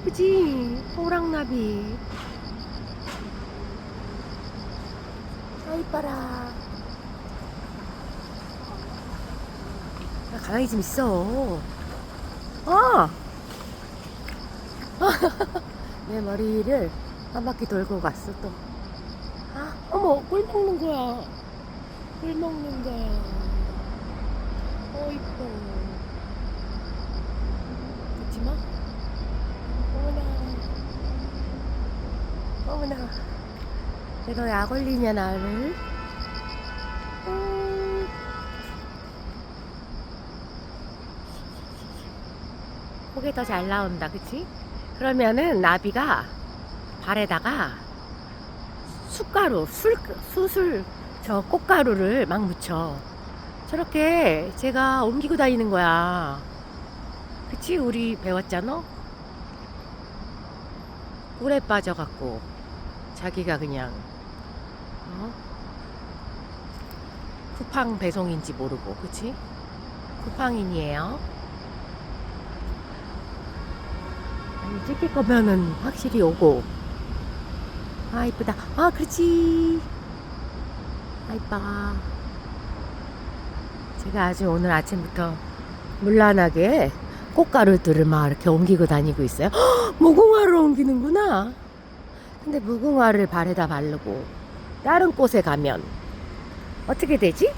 이쁘지? 호랑나비. 아, 이뻐라. 야, 가만히 좀 있어. 아! 내 머리를 한 바퀴 돌고 갔어, 또. 아, 어머, 꿀 먹는 거야. 꿀 먹는 거야. 어, 이뻐. 어머나. 내가 왜약 올리냐, 나를. 음. 그게 더 잘 나온다, 그치? 그러면은 나비가 발에다가 숯가루, 술, 수술, 저 꽃가루를 막 묻혀. 저렇게 제가 옮기고 다니는 거야. 그치? 우리 배웠잖아? 꿀에 빠져갖고 자기가 그냥 어? 쿠팡 배송인지 모르고 그치? 쿠팡인이에요. 아니, 찍힐 거면은 확실히 오고. 아, 이쁘다. 아, 그렇지. 아, 이뻐. 제가 아주 오늘 아침부터 물란하게 꽃가루들을 막 이렇게 옮기고 다니고 있어요. 헉, 무궁화를 옮기는구나. 근데 무궁화를 발에다 바르고 다른 곳에 가면 어떻게 되지?